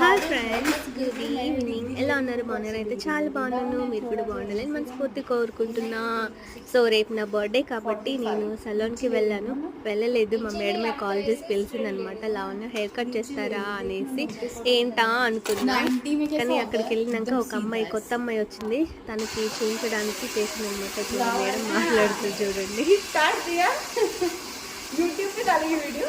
Hi friends good evening. ఎలా ఉన్నారు? బాగున్నారు అయితే చాలా బాగున్నాను. మీరు కూడా బాగుండాలని మనస్ఫూర్తి కోరుకుంటున్నా. సో రేపు నా బర్త్డే కాబట్టి నేను సలూన్కి వెళ్ళాను. వెళ్ళలేదు. మా మేడమే కాల్ చేసి పిలిచిందనమాట. లావన్న హెయిర్ కట్ చేస్తారా అనేసి. ఏంటా అనుకున్నా. కానీ అక్కడికి వెళ్ళినాక ఒక అమ్మాయి కొత్త అమ్మాయి వచ్చింది. తనకి చూపించడానికి చేసింది అనమాట మేడం మాట్లాడుతుంది చూడండి. YouTube video.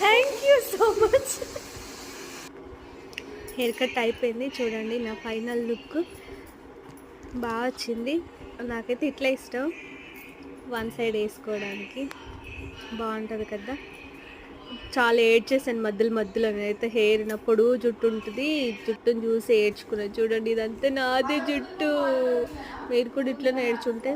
Thank you so much hair cut అయిపోయింది. చూడండి నా ఫైనల్ లుక్ బాగా వచ్చింది. నాకైతే ఇట్లా ఇష్టం. వన్ సైడ్ వేసుకోవడానికి. బాగుంటుంది కదా. చాలా ఏడ్చేసాను మధ్యలో మధ్యలో. అయితే హెయిర్ నా పొడుగు జుట్టు ఉంటుంది. జుట్టుని చూసి ఏడ్చుకున్నాను చూడండి ఇదంతా నాదే జుట్టు. మీరు కూడా ఇట్లనే నేర్చుంటే